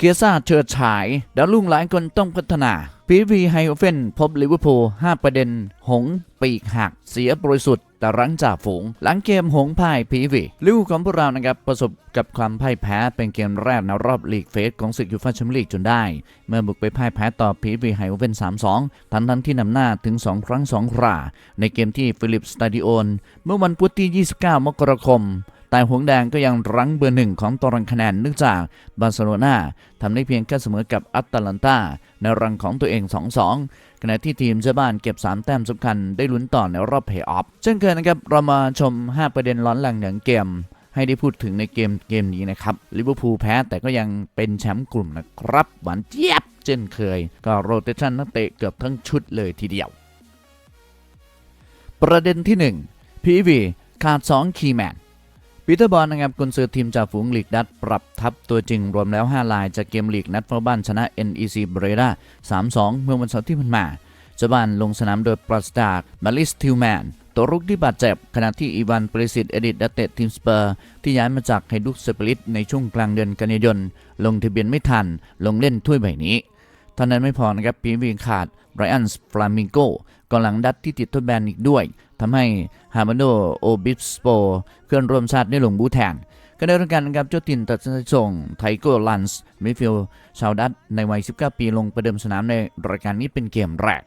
เกียร์ซ่าเชิดฉาย ดาวรุ่งหลายคนต้องพัฒนาพีวีไฮโอเฟนพบลิเวอร์พูล5ประเด็น หง ปีกหัก เสียบริสุทธิ์แต่รั้งจ่าฝูง หลังเกมหงพ่ายพีวีลิวของพวกเรานะครับ ประสบกับความพ่ายแพ้เป็นเกมแรกในรอบลีกเฟสของศึกยูฟ่าแชมเปี้ยนลีกจนได้ เมื่อบุกไปพ่ายแพ้ต่อพีวีไฮโอเฟน3-2 ทั้งทั้งที่นำหน้าถึง 2 ครั้ง 2 ครา ในเกมที่ฟิลิปสตาดิโอนเมื่อวันพุธที่ 29 มกราคม แต่หงแดงก็ยังรั้งเบอร์หนึ่งของตารางคะแนนเนื่องจากบาร์เซโลนาทำได้เพียงแค่เสมอกับอัตแลนตาในรังของตัวเอง 2-2 ขณะที่ทีมเจ้าบ้านเก็บ 3 แต้มสำคัญได้ลุ้นต่อในรอบเพย์ออฟเช่นเคยนะครับเรามาชม 5 ประเด็นร้อนแรงอย่างเกมให้ได้พูดถึงในเกมเกมนี้นะครับลิเวอร์พูลแพ้แต่ก็ยังเป็นแชมป์กลุ่มนะครับ หวานเจี๊ยบเช่นเคย ก็โรเตชันนักเตะเกือบทั้งชุดเลยทีเดียว ประเด็นที่1 PV ขาด 2 คีย์แมน ปีเตอร์บอลนะครับกุนซือทีมจากฝูงลีกดัตปรับทัพตัวจริงรวมแล้ว 5 ลายจากเกมลีกนัดเฝ้าบ้านชนะ NEC เบรดา3-2 เมื่อวันเสาร์ที่ผ่านมาเจ้าบ้านลงสนามโดยปราศจากมาริสทิวแมนตัวรุกที่บาดเจ็บ ขณะที่อีวานปริสิตเอดิตดัตเตทีมสเปอร์ ที่ย้ายมาจากไฮดุกสเปริตในช่วงกลางเดือนกันยายนลงทะเบียนไม่ทัน ลงเล่นถ้วยใบนี้ ท่านั้นไม่พอนะครับปีวีขาดไรอันส์ฟลามิงโกกองหลังดัตที่ติดทดแบนอีกด้วยทำให้ฮาร์มาโดโอบิสโปเพื่อนร่วมชาติได้ลงบูแทนก็ได้รับการนะครับเจ้าตินตัดสินใจส่งไทโกลันส์มิฟิลชาวดัตในวัย 19 ปีลงประเดิมสนามในรายการนี้เป็นเกมแรก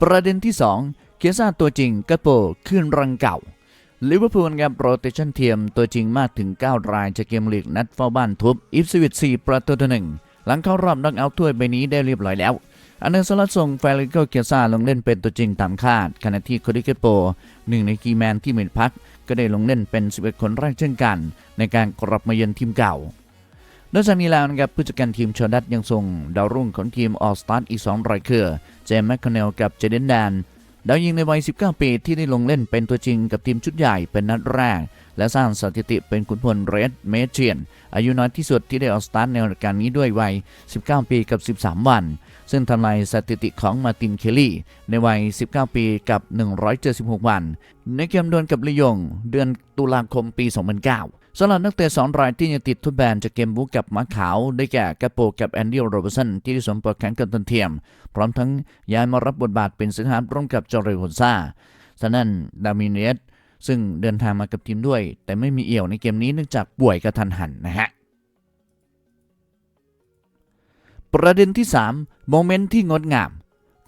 ประเด็นที่ 2 เคียซ่าตัวจริงกระโปขึ้นรังเก่าลิเวอร์พูลกับโรเตชันเทียมตัวจริงมากถึง 9 รายจากเกมลีกนัดเฝ้าบ้านทุบอิฟสวิต4ประตูต่อหนึ่ง หลังเข้ารอบน็อกเอาท์ถ้วยใบนี้ได้เรียบร้อยแล้วอันเดอร์สลัดส่งแฟริโกเกียซ่าลงเล่นเป็นตัวจริงตามคาดขณะที่โคดิเกโปหนึ่งในกีแมนที่มือนพัก ก็ได้ลงเล่นเป็น 11 คนแรกเช่นกัน ในการกลับมาเยือนทีมเก่านอกจากนี้แล้วนะครับผู้จัดการทีมชอดัตยังส่งดาวรุ่งของทีมออสตาร์อีก2รายคือเจมส์แมคคอนเนลกับเจเดนแดนดาวยิงในวัย 19 ปีที่ได้ลงเล่นเป็นตัวจริงกับทีมชุดใหญ่เป็นนัดแรก และสร้างสถิติเป็นขุนพลเรดเมเชียน อายุน้อยที่สุดที่ได้ออสตาร์ในรายการนี้ด้วยวัย 19 ปีกับ 13 วัน ซึ่งทำลายสถิติของมาร์ตินเคลลี่ ในวัย 19 ปีกับ 176 วัน ในเกมดวลกับลียง เดือนตุลาคมปี 2009สำหรับนักเตะสองรายที่ยังติดทดแบนจากเกมบุกกับมาขาว ได้แก่กาโปกับแอนดี้โรเบร์สันที่ได้สมปลอกแขนกันตันเทียม พร้อมทั้งย้ายมารับบทบาทเป็นสิงหารร่วมกับจอร์เรฮอนซาฉะนั้นดามิเนส ซึ่งเดินทางมากับทีมด้วย แต่ไม่มีเอี่ยวในเกมนี้เนื่องจากป่วยกระทันหันนะฮะประเด็นที่ 3 โมเมนต์ที่งดงาม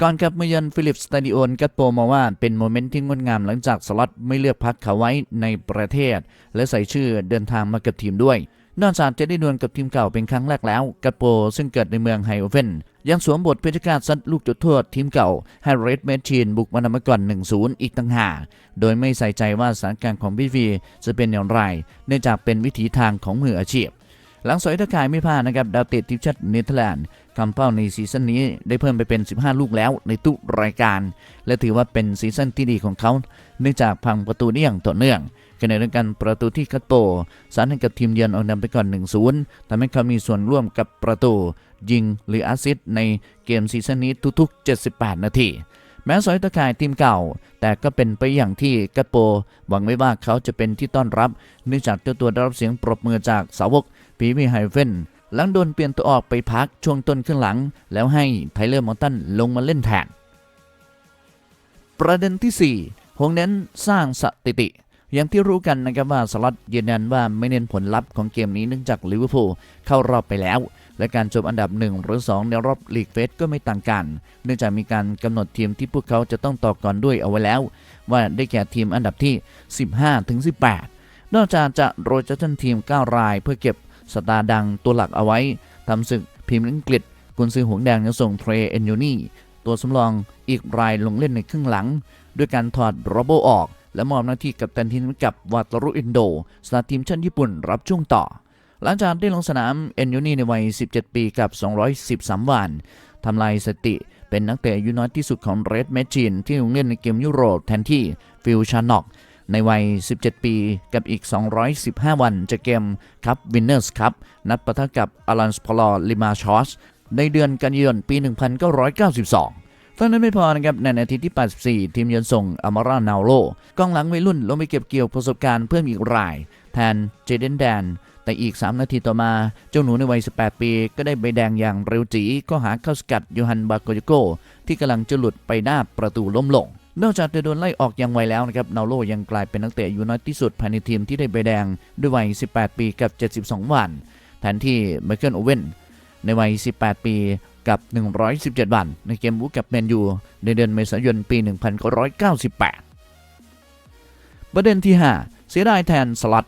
ก่อนกลับมาเยือนฟิลิปสตาดิโอนกัตโปมาว่าเป็นโมเมนต์ที่งดงามหลังจากสล็อตไม่เลือกพักเขาไว้ในประเทศ และใส่ชื่อเดินทางมากับทีมด้วย นอนสามจะได้ดวลกับทีมเก่าเป็นครั้งแรกแล้วกัปโปซึ่งเกิดในเมืองไฮโอเฟนยังสวมบทเพชรการซัดลูกจุดโทษทีมเก่าให้เรดเมชีนบุกมานำมาก่อน 1-0 อีกต่างหากโดยไม่ใส่ใจว่าสถานการณ์ของพีวีจะเป็นอย่างไร เนื่องจากเป็นวิถีทางของมืออาชีพ หลังสอยตะกายไม่พลาดนะครับดาวเตะทีมชาติเนเธอร์แลนด์คำเป้าในซีซั่นนี้ได้เพิ่มไปเป็น 15 ลูกแล้วในทุกรายการ และถือว่าเป็นซีซั่นที่ดีของเขา เนื่องจากพังประตูได้อย่างต่อเนื่องขณะเดียวกันประตูที่คัตโปสารให้กับทีมเยือนเอานำไปก่อน 1-0ทำให้เขามีส่วนร่วมกับประตู ยิงหรืออสซิสในเกมซีซั่นนี้ทุกๆ 78 นาทีแม้สอยตะข่ายทีมเก่า แต่ก็เป็นไปอย่างที่กัตโป หวังไว้ว่าเขาจะเป็นที่ต้อนรับ เนื่องจากเจ้าตัวได้รับเสียงปรบมือจากสาวก พีวีไฮเฟนหลังโดนเปลี่ยนตัวออกไปพักช่วงต้นครึ่งหลัง แล้วให้ไทเลอร์มอนตันลงมาเล่นแทน ประเด็นที่ 4 หงเน้นสร้างสถิติ อย่างที่รู้กันนะครับว่าสล็อตยืนยันว่าไม่เน้นผลลัพธ์ของเกมนี้เนื่องจากลิเวอร์พูลเข้ารอบไปแล้ว และการจบอันดับ 1 หรือ 2 ในรอบลีกเฟสก็ไม่ต่างกัน เนื่องจากมีการกำหนดทีมที่พวกเขาจะต้องต่อก่อนด้วยเอาไว้แล้ว ว่าได้แก่ทีมอันดับที่ 15ถึง18 นอกจากจะโรยจันทีม 9 รายเพื่อเก็บ สตาร์ดังตัวหลักเอาไว้ทำศึกพรีเมียร์อังกฤษกุนซือหงแดงยังส่งเทรเอนยูนี่ตัวสำรองอีกรายลงเล่นในครึ่งหลัง ด้วยการถอดโรโบออก และมอบหน้าที่กับตันทีมกับวาตารุอินโดสตาร์ทีมชาติญี่ปุ่นรับช่วงต่อ หลังจากได้ลงสนามเอนยูนี่ในวัย 17 ปีกับ 213 วันทำลายสติเป็นนักเตะอายุน้อยที่สุดของเรดแมชชีนที่ลงเล่นในเกมยุโรปแทนที่ฟิลชานอก ในวัย 17 ปีกับอีก 215 วันจากเกมคัพวินเนอร์สคัพนัดปะทะกับอลันส์พลอลิมาชอสในเดือนกันยายนปี 1992เท่านั้นไม่พอนะครับในนาทีที่ 84 ทีมเยือนส่งอามารานาโลกองหลังวัยรุ่นลงไปเก็บเกี่ยวประสบการณ์เพิ่มอีกราย แทนเจเดนแดน แต่อีก 3 นาทีต่อมา เจ้าหนูในวัย 18 ปี ก็ได้ใบแดงอย่างเร็วจีก็หาเข้าสกัดโยฮันบาโกโยโกที่กำลังจะหลุดไปหน้าประตูล้มลง นอกจากจะโดนไล่ออกอย่างไวแล้วนะครับนาโลยังกลายเป็นนักเตะอายุน้อยที่สุดภายในทีมที่ได้ใบแดงด้วยวัย 18 ปีกับ 72 วัน แทนที่ไมเคิลโอเวนในวัย 18 ปีกับ 117 วัน ในเกมบุกกับแมนยูในเดือนเมษายนปี 1998 ประเด็นที่ 5 เสียดายแทนสลัด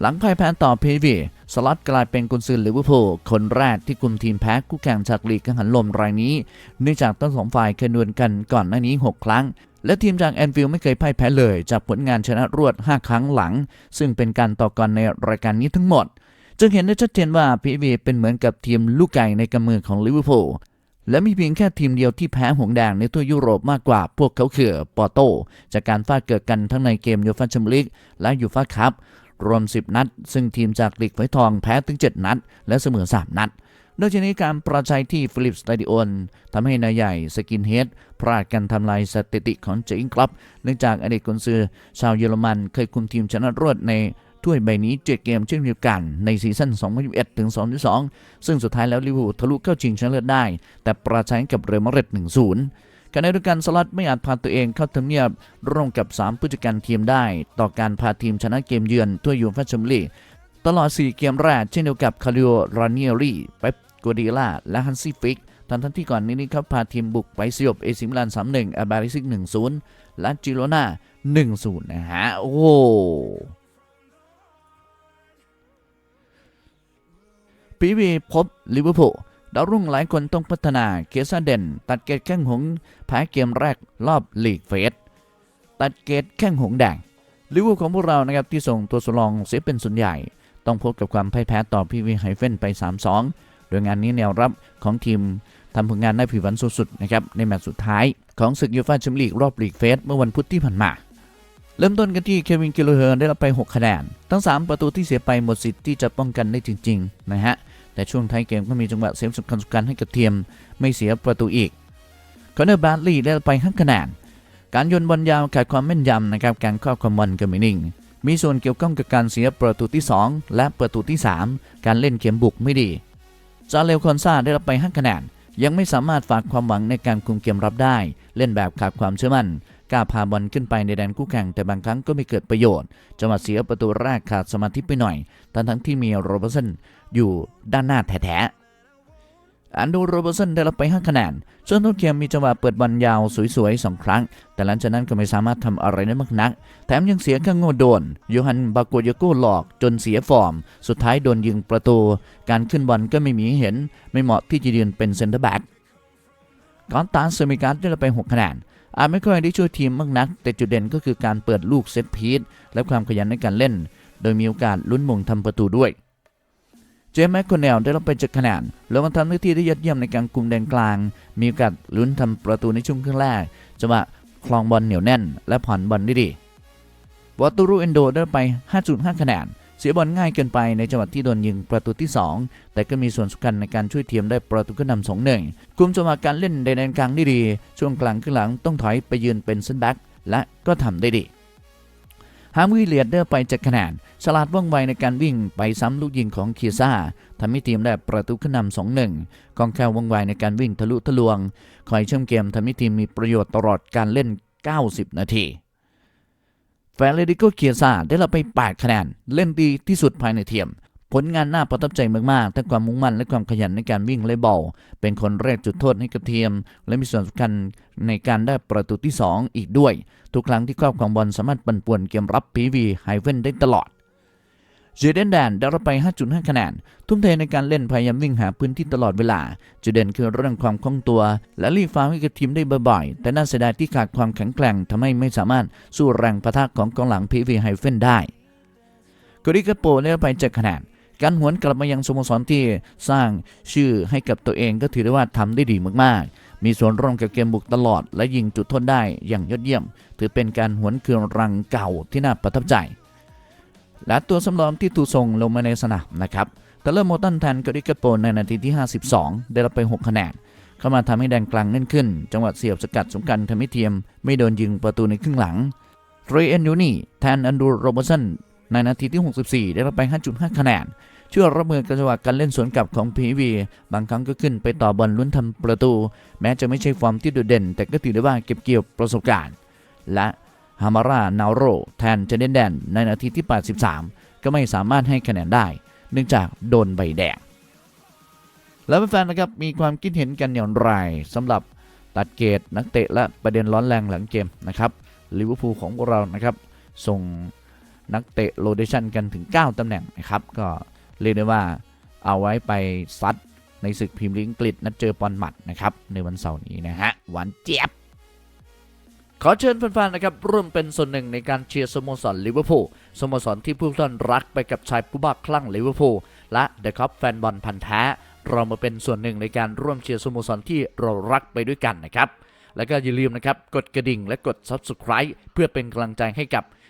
หลังพ่ายแพ้ต่อพีวีสลัดกลายเป็นกุนซือลิเวอร์พูลคนแรกที่คุมทีมแพ้คู่แข่งจากลีกกังหันลมรายนี้ เนื่องจากทั้งสองฝ่ายเคยดวลกันก่อนหน้านี้ 6 ครั้ง และทีมจากแอนฟิลไม่เคยพ่ายแพ้เลย จากผลงานชนะรวด 5 ครั้งหลัง ซึ่งเป็นการต่อกรในรายการนี้ทั้งหมด จึงเห็นได้ชัดเจนว่าพีวีเป็นเหมือนกับทีมลูกไก่ในกำมือของลิเวอร์พูลและมีเพียงแค่ทีมเดียวที่แพ้หงแดงในทั่วยุโรปมากกว่าพวกเขาคือปอร์โต จากการฟาดเกิดกันทั้งในเกมยูฟ่าแชมเปี้ยนลีกและยูฟ่าคัพรวม 10 นัด ซึ่งทีมจากลีกไฟทองแพ้ถึง 7 นัด และเสมอ 3 นัด นอกจากนี้การประชัยที่ฟิลิปสตาดิโอนทำให้นายใหญ่สกินเฮดพลาดการทำลายสถิติของเจอิงครับเนื่องจากอดีตกุนซือชาวเยอรมันเคยคุมทีมชนะรวดในถ้วยใบนี้เจ็ดเกมเช่นเดียวกันในซีซั่น 2021 ถึง 2022 ซึ่งสุดท้ายแล้วลิเวอร์พูลทะลุเข้าชิงชนะเลิศได้ แต่ประชัยกับเรอัลมาดริด1-0ขณะเดียวกันสลัดไม่อาจพาตัวเองเข้าทำเนียบร่วมกับ 3 ผู้จัดการทีมได้ ต่อการพาทีมชนะเกมเยือนทั่วยูฟ่าแชมเปี้ยนลีกตลอด 4 เกมแรกเช่นเดียวกับคาริโอรานิเอรีเป๊ป กัวดีล่าและฮันซี่ฟิกทั้งทั้งที่ก่อนนี้นี่เขาพาทีมบุกไปสยบเอซิมิลาน3-1อาบาริซิก1-0และจิโรนา1-0นย์นะฮะ โอ้ปีวีพบลิเวอร์พูลดาวรุ่งหลายคนต้องพัฒนาเกซาเดน ตัดเกตแข้งหงส์แพ้เกมแรกรอบลีกเฟสตัดเกตแข้งหงส์แดงลิเวอร์ของพวกเรานะครับที่ส่งตัวสำรองเสียเป็นส่วนใหญ่ ต้องพบกับความพ่ายแพ้ต่อพีวีไฮเฟนไป 3-2 โดยงานนี้แนวรับของทีมทำผลงานได้ผิวหวันสุดๆนะครับในแมตช์สุดท้ายของศึกยูฟ่าแชมเปี้ยนลีกรอบลีกเฟสเมื่อวันพุธที่ผ่านมา เริ่มต้นกันที่เควินกิโลเฮิร์นได้รับไป 6 คะแนน ทั้ง 3 ประตูที่เสียไปหมดสิทธิ์ที่จะป้องกันได้จริงๆนะฮะ แต่ช่วงท้ายเกมก็มีจังหวะเซฟสำคัญสำคัญให้กับทีมไม่เสียประตูอีกคอนเนอร์บาร์ลีย์ได้รับไป 5 คะแนน การโยนบอลยาวขาดความแม่นยำนะครับการครอบความบอลก็ไม่นิ่ง มีส่วนเกี่ยวข้องกับการเสียประตูที่ 2 และประตูที่ 3 การเล่นเกมบุกไม่ดี ซาเลวคอนซาได้รับไป5คะแนนยังไม่สามารถฝากความหวังในการคุมเกมรับได้ เล่นแบบขาดความเชื่อมั่นกล้าพาบอลขึ้นไปในแดนคู่แข่งแต่บางครั้งก็ไม่เกิดประโยชน์จังหวะเสียประตูแรกขาดสมาธิไปหน่อย ทั้งทั้งที่มีโรเบอร์สันอยู่ด้านหน้าแท้ๆ อันดูโรเบอร์สันได้รับไป 5 คะแนน ส่วนทุกเกมมีจังหวะเปิดบอลยาวสวยๆ 2 ครั้ง แต่หลังจากนั้นก็ไม่สามารถทำอะไรได้มากนัก แถมยังเสียข้างโง่โดนโยฮันบาโกโยโกหลอกจนเสียฟอร์ม สุดท้ายโดนยิงประตู การขึ้นบอลก็ไม่มีเห็น ไม่เหมาะที่จะยืนเป็นเซนเตอร์แบ็กกอนตานเซมิการ์ได้รับไป 6 คะแนนอาจไม่ค่อยได้ช่วยทีมมากนัก แต่จุดเด่นก็คือการเปิดลูกเซตพีซและความขยันในการเล่น โดยมีโอกาสลุ้นมงทำประตูด้วย เจมส์แมคโคเนลได้รับไป7คะแนนแล้วมาทำหน้าที่ได้ยอดเยี่ยมในการคุมแดนกลาง มีโอกาสลุ้นทำประตูในช่วงครึ่งแรกจังหวะคลองบอลเหนียวแน่น และผ่อนบอลได้ดีวอตูรูเอนโดได้ไป 5.5 คะแนน เสียบอลง่ายเกินไปในจังหวะที่โดนยิงประตูที่ 2 แต่ก็มีส่วนสำคัญในการช่วยทีมได้ประตูขึ้นนำสองหนึ่งคุมจังหวะการเล่นในแดนกลางได้ดี ช่วงกลางขึ้นหลังต้องถอยไปยืนเป็นเซนแบ็กและก็ทำได้ดี ฮามวิเลียดเด้ไปจากคะแนนฉลาดว่องไวในการวิ่งไปซ้ำลูกยิงของเคียซ่าทำให้ทีมได้ประตูขึ้นนำสองหนึ่งกองแคลว่องไวในการวิ่งทะลุทะลวง คอยเชื่อมเกมทำให้ทีมมีประโยชน์ตลอดการเล่น 90 นาทีแฟรเรดิโกเคียซ่าได้รับไป 8 คะแนน เล่นดีที่สุดภายในทีม ผลงานน่าประทับใจมาก ๆ ทั้งความมุ่งมั่นและความขยันในการวิ่งและบอลเป็นคนแรกจุดโทษให้กับทีม และมีส่วนสำคัญในการได้ประตูที่ 2 อีกด้วย ทุกครั้งที่ครอบครองบอลสามารถปั่นป่วนเกมรับพีวีไฮเวนได้ตลอดเจเดนแดนได้รับไป 5.5 คะแนน ทุ่มเทในการเล่นพยายามวิ่งหาพื้นที่ตลอดเวลา จุดเด่นคือเรื่องความคล่องตัว และรีฟาวให้กับทีมได้บ่อยๆ แต่น่าเสียดายที่ขาดความแข็งแกร่งทำให้ไม่สามารถสู้แรงปะทะของกองหลังพีวีไฮเฟนได้กริกาโปได้รับไป7คะแนน การหวนกลับมายังสโมสรที่สร้างชื่อให้กับตัวเองก็ถือได้ว่าทำได้ดีมากๆ มีส่วนร่วมกับเกมบุกตลอด และยิงจุดโทษได้อย่างยอดเยี่ยม ถือเป็นการหวนคืนรังเก่าที่น่าประทับใจ และตัวสำรองที่ถูกส่งลงมาในสนามนะครับแต่เริ่มโมตันแทนกริกาโปในนาทีที่ 52 ได้รับไป 6 คะแนนเข้ามาทำให้แดนกลางแน่นขึ้น จังหวะเสียบสกัดสำคัญทำให้เทียม ไม่โดนยิงประตูในครึ่งหลังเรเอนยูนี่แทนอันดูโรบสัน ในนาทีที่ 64 ได้รับไป 5.5 คะแนน ช่วยรับมือกับจังหวะการเล่นสวนกลับของ PV บางครั้งก็ขึ้นไปต่อบอลลุ้นทำประตู แม้จะไม่ใช่ฟอร์มที่โดดเด่น แต่ก็ถือได้ว่าเก็บเกี่ยวประสบการณ์ และฮามาร่านาโรแทนเจเดนแดน ในนาทีที่ 83 ก็ไม่สามารถให้คะแนนได้ เนื่องจากโดนใบแดง แล้วแฟนๆนะครับมีความคิดเห็นกันอย่างไรสำหรับตัดเกตนักเตะและประเด็นร้อนแรงหลังเกมนะครับลิเวอร์พูลของเรานะครับส่ง นักเตะโรเดชันกันถึง 9 ตำแหน่งนะครับ ก็เรียกได้ว่าเอาไว้ไปซัดในศึกพรีเมียร์ลีกอังกฤษนัดเจอปอนมัดนะครับ ในวันเสาร์นี้นะฮะหวานเจี๊ยบ ขอเชิญแฟนๆนะครับร่วมเป็นส่วนหนึ่งในการเชียร์สโมสรลิเวอร์พูลสโมสรที่ผู้ท่านรักไปกับชายผู้บ้าคลั่งลิเวอร์พูลและเดอะคัพแฟนบอลพันธ์แท้เรามาเป็นส่วนหนึ่งในการร่วมเชียร์สโมสรที่เรารักไปด้วยกันนะครับ แล้วก็อย่าลืมนะครับกดกระดิ่งและกด Subscribe เพื่อเป็นกำลังใจให้กับ